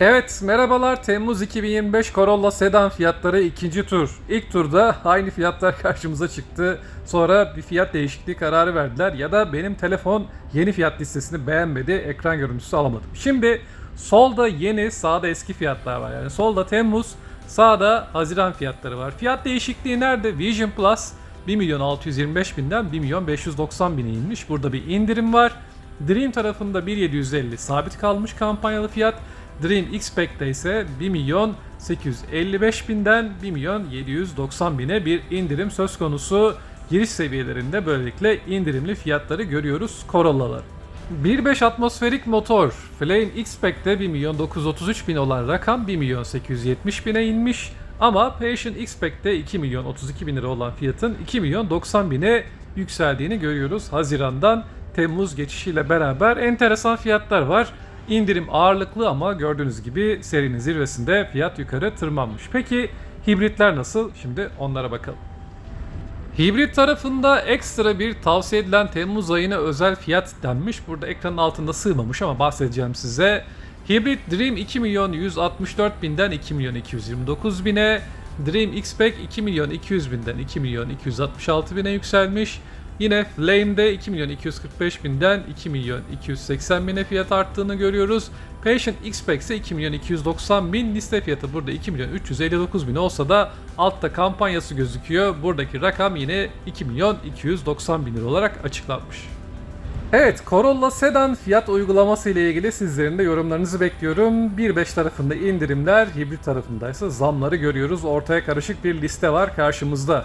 Evet merhabalar Temmuz 2025 Corolla sedan fiyatları ikinci tur. İlk turda aynı fiyatlar karşımıza çıktı. Sonra bir fiyat değişikliği kararı verdiler ya da benim telefon yeni fiyat listesini beğenmedi. Ekran görüntüsü alamadım. Şimdi solda yeni sağda eski fiyatlar var. Yani solda Temmuz sağda Haziran fiyatları var. Fiyat değişikliği nerede? Vision Plus 1 milyon 625 binden 1 milyon 590 bine inmiş. Burada bir indirim var. Dream tarafında 1.750 sabit kalmış kampanyalı fiyat. Dream X-Pack'te ise 1 milyon 855 binden 1 milyon 790 bine bir indirim söz konusu. Giriş seviyelerinde böylelikle indirimli fiyatları görüyoruz Corolla'lar. 1.5 atmosferik motor Flame X-Pack'te 1 milyon 933 bin olan rakam 1 milyon 870 bine inmiş. Ama Passion X-Pack'te 2 milyon 32 bin lira olan fiyatın 2 milyon 90 bine yükseldiğini görüyoruz. Haziran'dan Temmuz geçişiyle beraber enteresan fiyatlar var. İndirim ağırlıklı ama gördüğünüz gibi serinin zirvesinde fiyat yukarı tırmanmış. Peki hibritler nasıl? Şimdi onlara bakalım. Hibrit tarafında ekstra bir tavsiye edilen Temmuz ayına özel fiyat denmiş. Burada ekranın altında sığmamış ama bahsedeceğim size. Hibrit Dream 2 milyon 164 binden 2 milyon 229 bine, Dream X-Pack 2 milyon 200 binden 2 milyon 266 bine yükselmiş. Yine Flame'de 2 milyon 245 binden 2 milyon 280 bine fiyat arttığını görüyoruz. Patient X-Pack ise 2 milyon 290 bin liste fiyatı burada 2 milyon 359 bin olsa da altta kampanyası gözüküyor. Buradaki rakam yine 2 milyon 290 bin lira olarak açıklanmış. Evet, Corolla Sedan fiyat uygulaması ile ilgili sizlerin de yorumlarınızı bekliyorum. 1.5 tarafında indirimler, hibrit tarafındaysa zamları görüyoruz. Ortaya karışık bir liste var karşımızda.